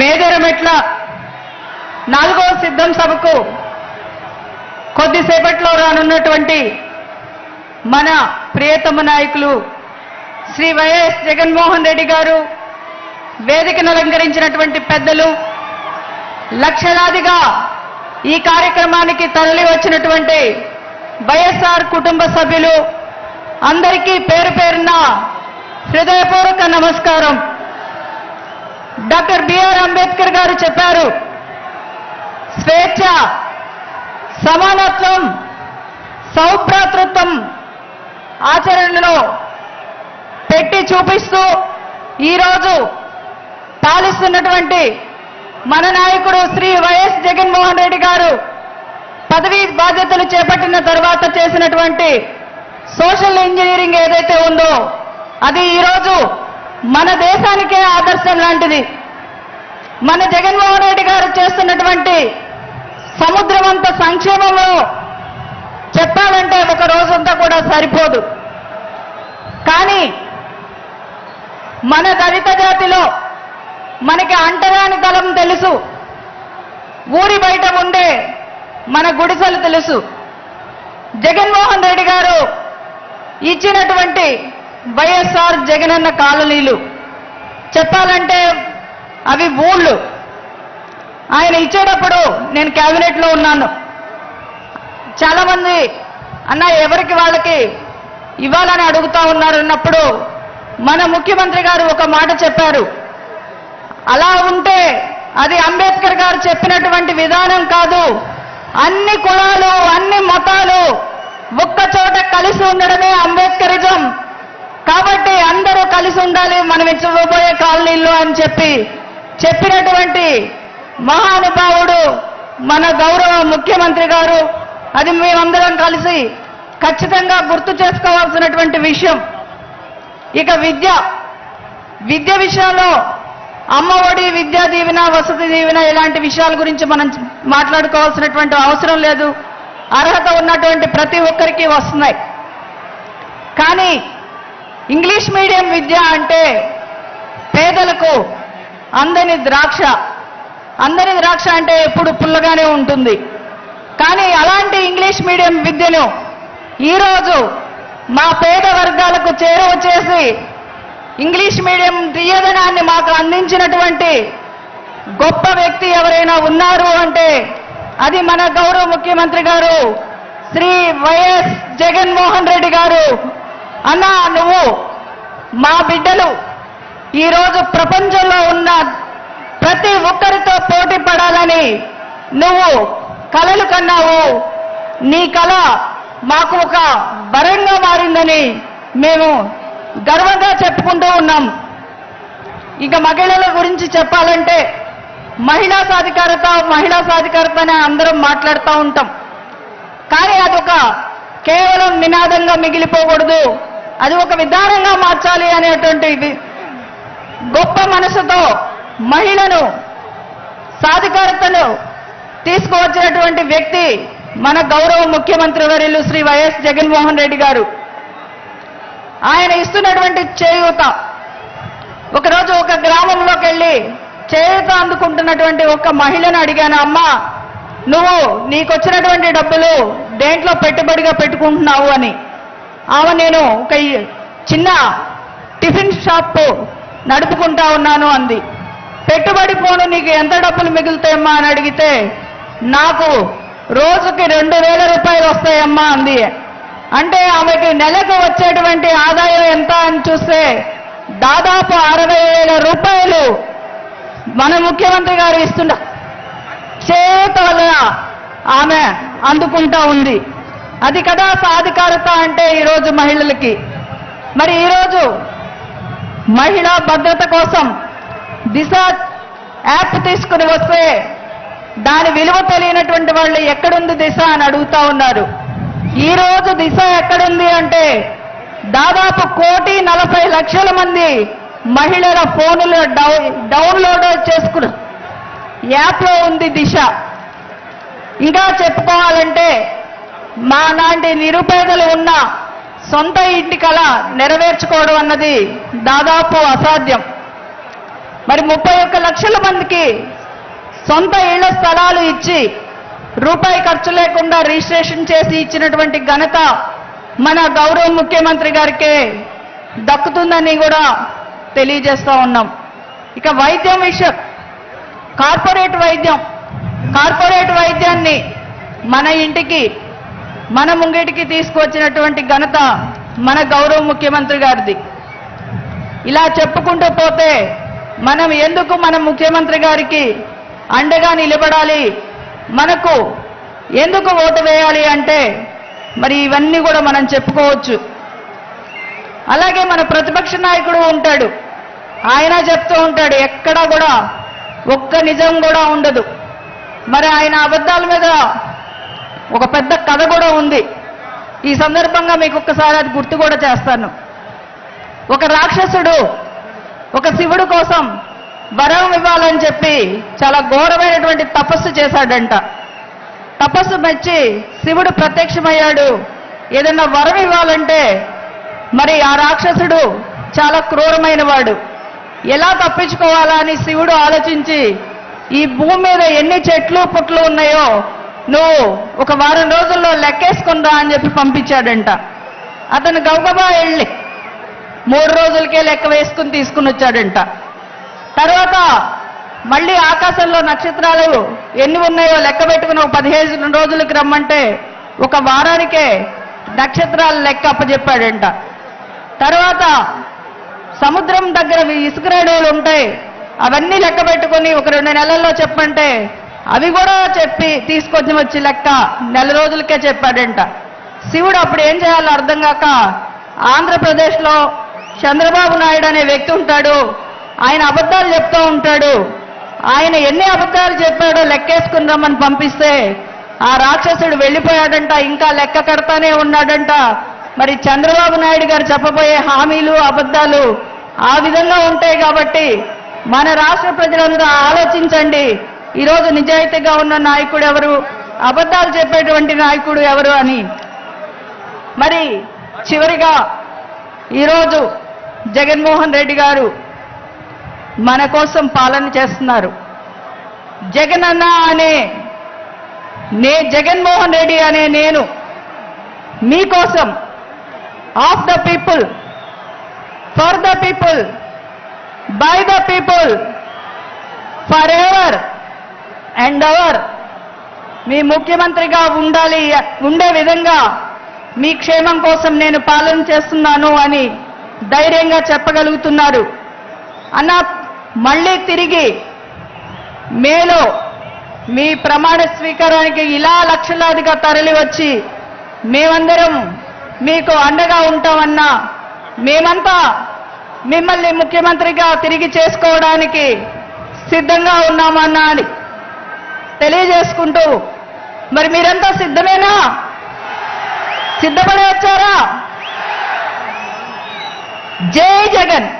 మేదరమెట్ల నాలుగో సిద్ధం సభకు కొద్దిసేపట్లో రానున్నటువంటి మన ప్రియతమ నాయకులు శ్రీ వైఎస్ జగన్మోహన్ రెడ్డి గారు వేదికను అలంకరించినటువంటి పెద్దలు లక్షలాదిగా ఈ కార్యక్రమానికి తరలి వచ్చినటువంటి వైఎస్ఆర్ కుటుంబ సభ్యులు అందరికీ పేరు పేరున హృదయపూర్వక నమస్కారం. డాక్టర్ బిఆర్ అంబేద్కర్ గారు చెప్పారు స్వేచ్ఛ సమానత్వం సౌభ్రాతృత్వం ఆచరణలో పెట్టి చూపిస్తూ ఈరోజు పాలిస్తున్నటువంటి మన నాయకుడు శ్రీ వైఎస్ జగన్మోహన్ రెడ్డి గారు పదవీ బాధ్యతలు చేపట్టిన తర్వాత చేసినటువంటి సోషల్ ఇంజనీరింగ్ ఏదైతే ఉందో అది ఈరోజు మన దేశానికే ఆదర్శం లాంటిది. మన జగన్మోహన్ రెడ్డి గారు చేస్తున్నటువంటి సముద్రమంత సంక్షేమంలో చెప్పాలంటే ఒక రోజంతా కూడా సరిపోదు. కానీ మన దళిత జాతిలో మనకి అంటరాని తలం తెలుసు. ఊరి బయట ఉండే మన గుడిసెలు తెలుసు. జగన్మోహన్ రెడ్డి గారు ఇచ్చినటువంటి వైఎస్ఆర్ జగనన్న కాలనీలు. చెప్పాలంటే అవి ఊళ్ళు ఆయన ఇచ్చేటప్పుడు నేను క్యాబినెట్లో ఉన్నాను. చాలామంది అన్న ఎవరికి వాళ్ళకి ఇవ్వాలని అడుగుతా ఉన్నారు? అన్నప్పుడు మన ముఖ్యమంత్రి గారు ఒక మాట చెప్పారు. అలా ఉంటే అది అంబేద్కర్ గారు చెప్పినటువంటి విధానం కాదు. అన్ని కులాలు అన్ని మతాలు ఒక్క చోట కలిసి ఉండడమే అంబేద్కరిజం. కాబట్టి అందరూ కలిసి ఉండాలి మనం ఇచ్చబోయే కాలనీల్లో అని చెప్పి చెప్పినటువంటి మహానుభావుడు మన గౌరవ ముఖ్యమంత్రి గారు అది మేమందరం కలిసి ఖచ్చితంగా గుర్తు చేసుకోవాల్సినటువంటి విషయం. ఇక విద్య. విద్య విషయంలో అమ్మ ఒడి విద్యా దీవెన వసతి దీవెన ఇలాంటి విషయాల గురించి మనం మాట్లాడుకోవాల్సినటువంటి అవసరం లేదు. అర్హత ఉన్నటువంటి ప్రతి ఒక్కరికి వస్తున్నాయి. కానీ ఇంగ్లీష్ మీడియం విద్య అంటే పేదలకు అందని ద్రాక్ష అందని ద్రాక్ష అంటే ఎప్పుడు పుల్లగానే ఉంటుంది. కానీ అలాంటి ఇంగ్లీష్ మీడియం విద్యను ఈరోజు మా పేద వర్గాలకు చేరువ చేసి ఇంగ్లీష్ మీడియం తీయదనాన్ని మాకు అందించినటువంటి గొప్ప వ్యక్తి ఎవరైనా ఉన్నారు అంటే అది మన గౌరవ ముఖ్యమంత్రి గారు శ్రీ వైఎస్ జగన్మోహన్ రెడ్డి గారు. అన్నా నువ్వు మా బిడ్డలు ఈరోజు ప్రపంచంలో ఉన్న ప్రతి ఒక్కరితో పోటీ పడాలని నువ్వు కలలు కన్నావు. నీ కళ మాకు ఒక వరంగా మారిందని మేము గర్వంగా చెప్పుకుంటూ ఉన్నాం. ఇక మహిళల గురించి చెప్పాలంటే మహిళా సాధికారత మహిళా సాధికారత అని అందరం మాట్లాడుతూ ఉంటాం. కానీ అదొక కేవలం నినాదంగా మిగిలిపోకూడదు. అది ఒక విధానంగా మార్చాలి అనేటువంటి గొప్ప మనసుతో మహిళను సాధికారతను తీసుకువచ్చినటువంటి వ్యక్తి మన గౌరవ ముఖ్యమంత్రి వర్యులు శ్రీ వైఎస్ జగన్మోహన్ రెడ్డి గారు. ఆయన ఇస్తున్నటువంటి చేయూత ఒకరోజు ఒక గ్రామంలోకి వెళ్ళి చేయూత అందుకుంటున్నటువంటి ఒక మహిళను అడిగాను అమ్మా నువ్వు నీకొచ్చినటువంటి డబ్బులు దేంట్లో పెట్టుబడిగా పెట్టుకుంటున్నావు? అని. ఆమె నేను ఒక చిన్న టిఫిన్ షాప్ నడుపుకుంటా ఉన్నాను అంది. పెట్టుబడి పోను నీకు ఎంత డబ్బులు మిగులుతాయమ్మా అని అడిగితే నాకు రోజుకి రెండు వేల రూపాయలు వస్తాయమ్మా అంది. అంటే ఆమెకి నెలకు వచ్చేటువంటి ఆదాయం ఎంత అని చూస్తే దాదాపు అరవై వేల రూపాయలు మన ముఖ్యమంత్రి గారు ఇస్తున్న చేత ఆమె అందుకుంటా ఉంది. అది కదా సాధికారత అంటే ఈరోజు మహిళలకి. మరి ఈరోజు మహిళా భద్రత కోసం దిశ యాప్ తీసుకుని వస్తే దాని విలువ తెలియనటువంటి వాళ్ళు ఎక్కడుంది దిశ అని అడుగుతా ఉన్నారు. ఈ రోజు దిశ ఎక్కడుంది అంటే దాదాపు కోటి నలభై లక్షల మంది మహిళల ఫోనులో డౌ డౌన్లోడ్ చేసుకున్న యాప్లో ఉంది దిశ. ఇంకా చెప్పుకోవాలంటే మా లాంటి నిరుపేదలు ఉన్న సొంత ఇంటి కళ నెరవేర్చుకోవడం అన్నది దాదాపు అసాధ్యం. మరి ముప్పై ఒక్క లక్షల మందికి సొంత ఇళ్ళ స్థలాలు ఇచ్చి రూపాయి ఖర్చు లేకుండా రిజిస్ట్రేషన్ చేసి ఇచ్చినటువంటి ఘనత మన గౌరవ ముఖ్యమంత్రి గారికే దక్కుతుందని కూడా తెలియజేస్తూ ఉన్నాం. ఇక వైద్యం విషయం. కార్పొరేట్ వైద్యం. కార్పొరేట్ వైద్యాన్ని మన ఇంటికి మన ముంగిటికి తీసుకొచ్చినటువంటి ఘనత మన గౌరవ ముఖ్యమంత్రి గారిది. ఇలా చెప్పుకుంటూ పోతే మనం ఎందుకు మన ముఖ్యమంత్రి గారికి అండగా నిలబడాలి? మనకు ఎందుకు ఓటు వేయాలి అంటే మరి ఇవన్నీ కూడా మనం చెప్పుకోవచ్చు. అలాగే మన ప్రతిపక్ష నాయకుడు ఉంటాడు. ఆయన చెప్తూ ఉంటాడు ఎక్కడా కూడా ఒక్క నిజం కూడా ఉండదు. మరి ఆయన అబద్ధాల మీద ఒక పెద్ద కథ కూడా ఉంది. ఈ సందర్భంగా మీకు ఒక్కసారి అది గుర్తు కూడా చేస్తాను. ఒక రాక్షసుడు ఒక శివుడు కోసం వరం ఇవ్వాలని చెప్పి చాలా ఘోరమైనటువంటి తపస్సు చేశాడంట. తపస్సు మెచ్చి శివుడు ప్రత్యక్షమయ్యాడు. ఏదైనా వరం ఇవ్వాలంటే మరి ఆ రాక్షసుడు చాలా క్రూరమైన వాడు ఎలా తప్పించుకోవాలా అని శివుడు ఆలోచించి ఈ భూమి మీద ఎన్ని చెట్లు పుట్లు ఉన్నాయో నువ్వు ఒక వారం రోజుల్లో లెక్కేసుకుందా అని చెప్పి పంపించాడంట. అతను గబగబా వెళ్ళి మూడు రోజులకే లెక్క వేసుకుని తీసుకుని వచ్చాడంట. తర్వాత మళ్ళీ ఆకాశంలో నక్షత్రాలు ఎన్ని ఉన్నాయో లెక్క పెట్టుకుని ఒక పదిహేను రోజులకి రమ్మంటే ఒక వారానికే నక్షత్రాలు లెక్క అప్పచెప్పాడంట తర్వాత సముద్రం దగ్గర ఇసుక రేణువులు ఉంటాయి అవన్నీ లెక్క పెట్టుకుని ఒక రెండు నెలల్లో చెప్పంటే అవి కూడా చెప్పి తీసుకొచ్చి వచ్చి లెక్క నెల రోజులకే చెప్పాడంట. శివుడు అప్పుడు ఏం చేయాలో అర్థం కాక ఆంధ్రప్రదేశ్లో చంద్రబాబు నాయుడు అనే వ్యక్తి ఉంటాడు. ఆయన అబద్ధాలు చెప్తూ ఉంటాడు. ఆయన ఎన్ని అబద్ధాలు చెప్పాడో లెక్కేసుకుని రమ్మని పంపిస్తే ఆ రాక్షసుడు వెళ్ళిపోయాడంట ఇంకా లెక్క కడతానే ఉన్నాడంట. మరి చంద్రబాబు నాయుడు గారు చెప్పబోయే హామీలు అబద్ధాలు ఆ విధంగా ఉంటాయి కాబట్టి మన రాష్ట్ర ప్రజలందరూ ఆలోచించండి. ఈరోజు నిజాయితీగా ఉన్న నాయకుడు ఎవరు? అబద్ధాలు చెప్పేటువంటి నాయకుడు ఎవరు అని? మరి చివరిగా ఈరోజు జగన్మోహన్ రెడ్డి గారు మన కోసం పాలన చేస్తున్నారు. జగన్ అన్న అనే నే జగన్మోహన్ రెడ్డి అనే నేను మీకోసం of the people for the people by the people forever and ever మీ ముఖ్యమంత్రిగా ఉండాలి ఉండే విధంగా మీ క్షేమం కోసం నేను పాలన చేస్తున్నాను అని ధైర్యంగా చెప్పగలుగుతున్నారు. అన్న మళ్ళీ తిరిగి మేలో మీ ప్రమాణ స్వీకారానికి ఇలా లక్షలాదిగా తరలి వచ్చి మేమందరం మీకు అండగా ఉంటామన్నా మేమంతా మిమ్మల్ని ముఖ్యమంత్రిగా తిరిగి చేసుకోవడానికి సిద్ధంగా ఉన్నామన్నా అని తెలియజేసుకుంటూ మరి మీరంతా సిద్ధమేనా? సిద్ధపడి వచ్చారా? జై జగన్.